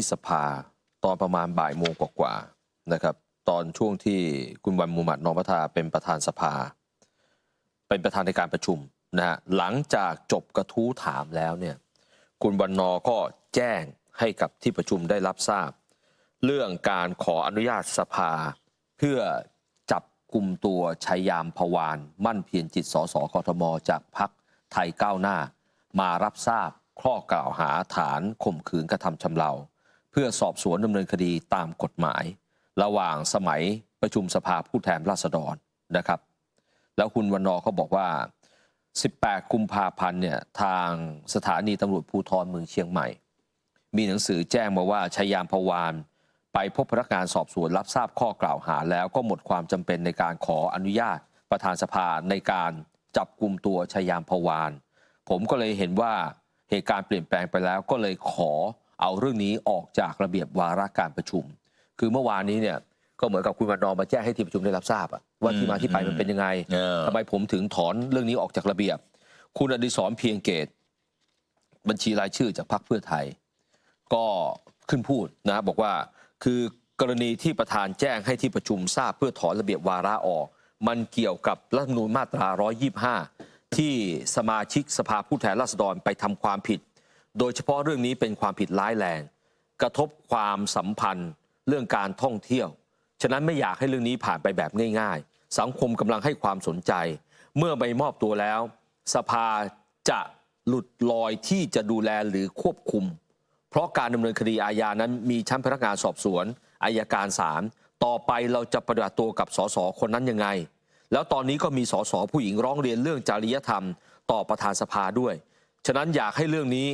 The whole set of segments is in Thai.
ที่สภาตอนประมาณบ่ายโมงกว่าๆนะครับ ตอนช่วงที่คุณวันมุมัดนอมพัทาเป็นประธานสภา เป็นประธานในการประชุมนะฮะหลังจากจบกระทู้ถามแล้วเนี่ยคุณวันนอก็แจ้งให้กับที่ประชุมได้รับทราบ เรื่องการขออนุญาตสภา เพื่อจับกลุ่มตัวชัยยามพวาน มั่นเพียรจิตสสกทม จากพักไทยก้าวหน้า มารับทราบข้อกล่าวหาฐานข่มขืนกระทำชำเรา เพื่อสอบสวนดำเนินคดีตามกฎหมาย ระหว่างสมัยประชุมสภาผู้แทนราษฎรนะครับ แล้วคุณวันนอเขาบอกว่า 18 กุมภาพันธ์เนี่ยทางสถานีตำรวจภูธรเมืองเชียงใหม่ มีหนังสือแจ้งมาว่าชายามพวานไปพบพนักงานสอบสวนรับทราบข้อกล่าวหาแล้วก็หมดความจำเป็นในการขออนุญาตประธานสภาในการจับกลุ่มตัวชายามพวาน ผมก็เลยเห็นว่าเหตุการณ์เปลี่ยนแปลงไปแล้วก็เลยขอ เอาเรื่องนี้ออกจากระเบียบวาระการประชุม คือเมื่อวานนี้เนี่ยก็เหมือนกับคุณวันนอร์มาแจ้งให้ที่ประชุมได้รับทราบอะว่าที่มาที่ไปมันเป็นยังไงเออทำไมผมถึงถอนเรื่องนี้ออกจากระเบียบ คุณอดิศรเพียงเกต บัญชีรายชื่อจากพรรคเพื่อไทย ก็ขึ้นพูดนะบอกว่าคือกรณีที่ประธานแจ้งให้ที่ประชุมทราบเพื่อถอนระเบียบวาระออก มันเกี่ยวกับรัฐธรรมนูญมาตรา 125 ที่สมาชิกสภาผู้แทนราษฎรไปทำความผิด โดยเฉพาะเรื่องนี้เป็นความผิดร้ายแรง กระทบความสัมพันธ์ เรื่องการท่องเที่ยว ฉะนั้นไม่อยากให้เรื่องนี้ผ่านไปแบบง่าย ๆ สังคมกำลังให้ความสนใจ เมื่อไปมอบตัวแล้ว สภาจะหลุดลอยที่จะดูแลหรือควบคุม เพราะการดำเนินคดีอาญานั้นมีชั้นพนักงานสอบสวนอายการศาลต่อไปเราจะปฏิบัติตัวกับสสคนนั้นยังไง แล้วตอนนี้ก็มีสสผู้หญิงร้องเรียนเรื่องจริยธรรม ต่อประธานสภาด้วย ฉะนั้นอยากให้เรื่องนี้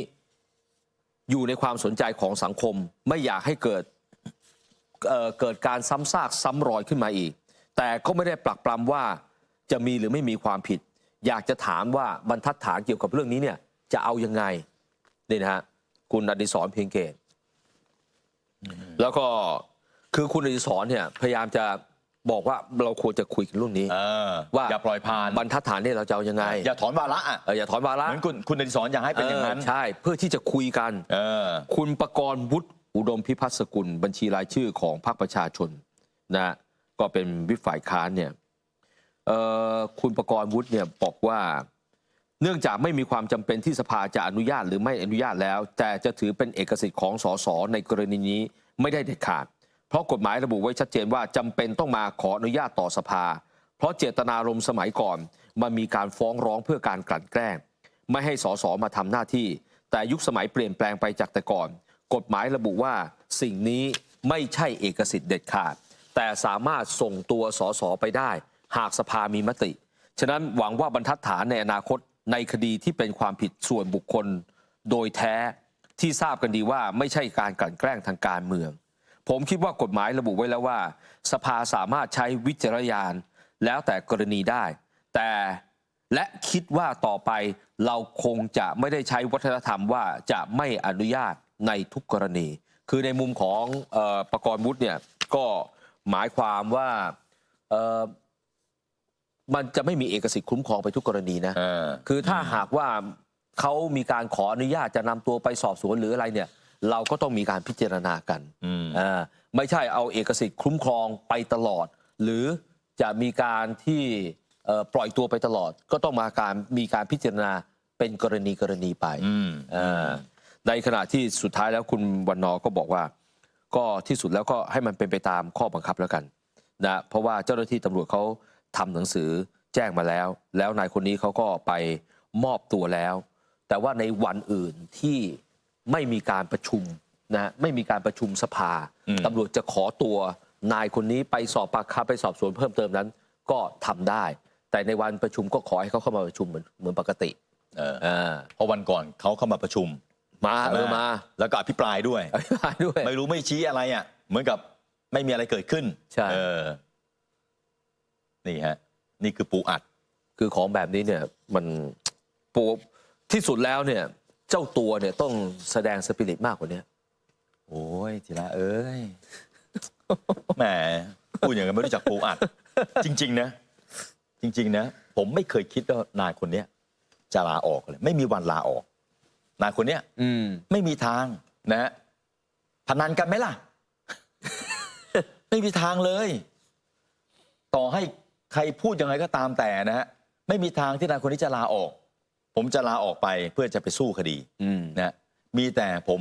อยู่ในความสนใจของสังคม ไม่อยากให้เกิดเเกิดการซ้ำซากซ้ำรอยขึ้นมาอีก แต่ก็ไม่ได้ปลักปลำว่าจะมีหรือไม่มีความผิด อยากจะถามว่าบรรทัดฐานเกี่ยวกับเรื่องนี้เนี่ยจะเอายังไงนี่นะฮะคุณอดิศรเพียงเกตแล้วก็คือคุณอดิศรเนี่ยพยายามจะ บอกว่าเราควรจะคุยกันเรื่องนี้ เออว่า อย่าปล่อยผ่านบรรทัดฐานเนี่ยเราจะเอายังไงอย่าถอนวาระอะเอออย่าถอนวาระเหมือนคุณคุณอดิศรอยากให้เป็นอย่างนั้นเใช่เพื่อที่จะคุยกัน เออ คุณประกรณ์วุฒิอุดมพิพัฒน์สกุล บัญชีรายชื่อของพรรคประชาชนนะก็เป็นวิปฝ่ายค้านเนี่ยเอ่อคุณประกรณ์วุฒิเนี่ยบอกว่า เนื่องจากไม่มีความจำเป็นที่สภาจะอนุญาตหรือไม่อนุญาตแล้ว แต่จะถือเป็นเอกสิทธิ์ของสสในกรณีนี้ไม่ได้เด็ดขาด เพราะกฎหมายระบุไว้ชัดเจนว่าจำเป็นต้องมาขออนุญาตต่อสภา เพราะเจตนารมณ์สมัยก่อน มันมีการฟ้องร้องเพื่อการกลั่นแกล้ง ไม่ให้สสมาทำหน้าที่ แต่ยุคสมัยเปลี่ยนแปลงไปจากแต่ก่อน กฎหมายระบุว่าสิ่งนี้ไม่ใช่เอกสิทธิ์เด็ดขาด แต่สามารถส่งตัวสสไปได้ หากสภามีมติ ฉะนั้นหวังว่าบรรทัดฐานในอนาคตในคดีที่เป็นความผิดส่วนบุคคล โดยแท้ที่ทราบกันดีว่าไม่ใช่การกลั่นแกล้งทางการเมือง ผมคิดว่ากฎหมายระบุไว้แล้วว่า สภาสามารถใช้วิจารณญาณแล้วแต่กรณีได้ แต่และคิดว่าต่อไปเราคงจะไม่ได้ใช้วัฒนธรรมว่าจะไม่อนุญาตในทุกกรณี คือในมุมของเออประกรณ์วุฒิเนี่ยก็หมายความว่าเอ่อมันจะไม่มีเอกสิทธิ์คุ้มครองไปทุกกรณีนะเออคือถ้าหากว่าเขามีการขออนุญาตจะนำตัวไปสอบสวนหรืออะไรเนี่ย เราก็ต้องมีการพิจารณากันอืมอ่าไม่ใช่เอาเอกสิทธิ์คุ้มครองไปตลอด หรือจะมีการที่เอ่อปล่อยตัวไปตลอด ก็ต้องมาการมีการพิจารณาเป็นกรณีกรณีไปอืมอ่าในขณะที่สุดท้ายแล้วคุณวันนอร์ก็บอกว่า ก็ที่สุดแล้วก็ให้มันเป็นไปตามข้อบังคับแล้วกันนะเพราะว่าเจ้าหน้าที่ตำรวจเขาทำหนังสือแจ้งมาแล้ว แล้วนายคนนี้เขาก็ไปมอบตัวแล้ว แต่ว่าในวันอื่นที่ ไม่มีการประชุมนะไม่มีการประชุมสภาอืมตำรวจจะขอตัวนายคนนี้ไปสอบปากคำไปสอบสวนเพิ่มเติมนั้น ก็ทำได้ แต่ในวันประชุมก็ขอให้เขาเข้ามาประชุมเหมือนเหมือนปกติเอออ่าเพราะวันก่อนเขาเข้ามาประชุม มาเออมา แล้วก็อภิปรายด้วยอธิบายด้วย ไม่รู้ไม่ชี้อะไรอะ เหมือนกับไม่มีอะไรเกิดขึ้น ใช่เออนี่ฮะ นี่คือปูอัด คือของแบบนี้เนี่ย มันปูที่สุดแล้วเนี่ย เจ้าตัวเนี่ยต้องแสดงสปิริตมากกว่านี้โอ้ยทีละเอ้ยแหมพูดอย่างนั้นไม่รู้จักปูอัด จริง ๆ นะ จริง ๆ นะ ผมไม่เคยคิดว่านายคนเนี้ยจะลาออกเลย ไม่มีวันลาออก นายคนเนี้ยอืมไม่มีทางนะฮะพนันกันไหมล่ะ ไม่มีทางเลย ต่อให้ใครพูดยังไงก็ตามแต่นะฮะไม่มีทางที่นายคนนี้จะลาออก ผมจะลาออกไปเพื่อจะไปสู้คดีอืมนะมีแต่ผม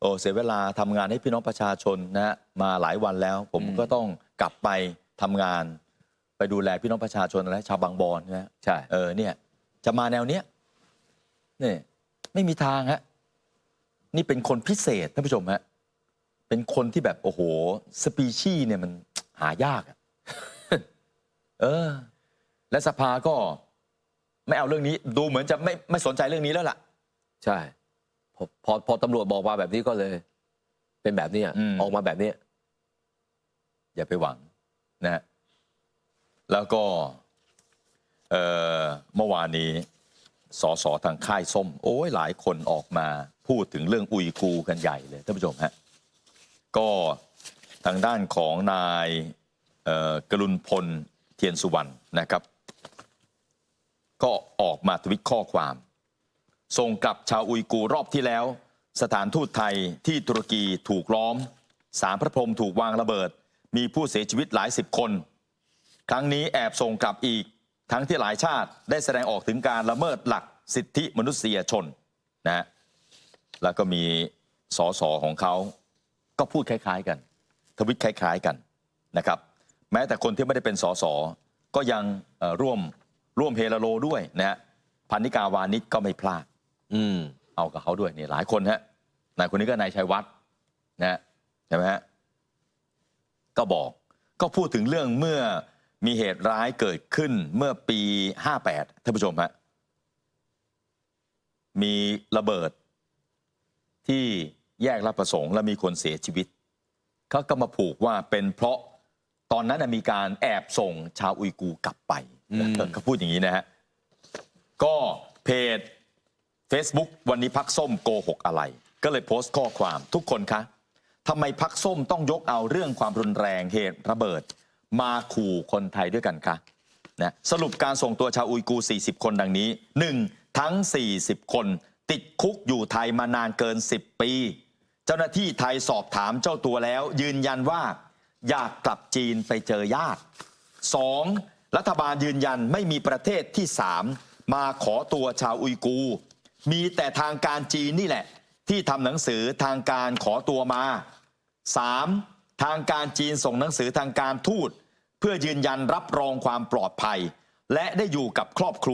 โอ้เสียเวลาทำงานให้พี่น้องประชาชนนะฮะมาหลายวันแล้ว ผมอืมก็ต้องกลับไปทำงาน ไปดูแลพี่น้องประชาชนและชาวบางบอนนะฮะใช่เออเนี่ย จะมาแนวเนี้ยนี่ไม่มีทางฮะนี่เป็นคนพิเศษท่านผู้ชมฮะเป็นคนที่แบบโอ้โห สปีชีส์เนี่ยมันหายากอะเออ และสภาก็ ไม่เอาเรื่องนี้ ดูเหมือนจะไม่ไม่สนใจเรื่องนี้แล้วล่ะ ใช่พอพอพอตำรวจบอกมาแบบนี้ก็เลย เป็นแบบเนี้ยอืม ออกมาแบบเนี้ยอย่าไปหวังนะฮะแล้วก็เอ่อเมื่อวานนี้สสทางค่ายส้ม โอ้ยหลายคนออกมาพูดถึงเรื่องอุยกูร์กันใหญ่เลยท่านผู้ชมฮะก็ทางด้านของนายเอ่อกรุณพลเทียนสุวรรณนะครับ ก็ออกมาทวิตข้อความ ส่งกลับชาวอุยกูร์รอบที่แล้ว สถานทูตไทยที่ตุรกีถูกล้อม สารพระพรมถูกวางระเบิด มีผู้เสียชีวิตหลายสิบคน ครั้งนี้แอบส่งกลับอีก ทั้งที่หลายชาติได้แสดงออกถึงการละเมิดหลักสิทธิมนุษยชนนะฮะแล้วก็มีสสของเขาก็พูดคล้าย ๆกัน ทวิตคล้าย ๆกันนะครับ แม้แต่คนที่ไม่ได้เป็นสสก็ยังร่วม ร่วมเฮลโลด้วยนะฮะพันนิกาวานิชก็ไม่พลาด อืม เอากับเขาด้วยนี่หลายคนฮะนายคนนี้ก็นายชัยวัฒน์นะฮะใช่ไหมฮะก็บอกก็พูดถึงเรื่องเมื่อมีเหตุร้ายเกิดขึ้นเมื่อปี 58ท่านผู้ชมฮะมีระเบิด ที่แยกรับประสงค์และมีคนเสียชีวิตเขาก็มาผูกว่าเป็นเพราะตอนนั้นมีการแอบส่งชาวอุยกูกลับไป เขาพูดอย่างนี้นะฮะ ก็เพจ Facebook วันนี้พักส้มโกหกอะไร ก็เลยโพสต์ข้อความทุกคนคะทำไมพักส้มต้องยกเอาเรื่องความรุนแรงเหตุระเบิด มาขู่คนไทยด้วยกันคะนะสรุปการส่งตัวชาวอุยกูร์40 คนดังนี้ 1. ทั้ง 40 คน ติดคุกอยู่ไทยมานานเกิน 10 ปี เจ้าหน้าที่ไทยสอบถามเจ้าตัวแล้ว ยืนยันว่า อยากกลับจีนไปเจอญาติ 2. รัฐบาลยืนยันไม่มีประเทศที่ 3 มาขอตัวชาวอุยกูร์มีแต่ทางการจีนนี่แหละ ที่ทำหนังสือทางการขอตัวมา 3. ทางการจีนส่งหนังสือทางการทูต เพื่อยืนยันรับรองความปลอดภัย และได้อยู่กับครอบครัว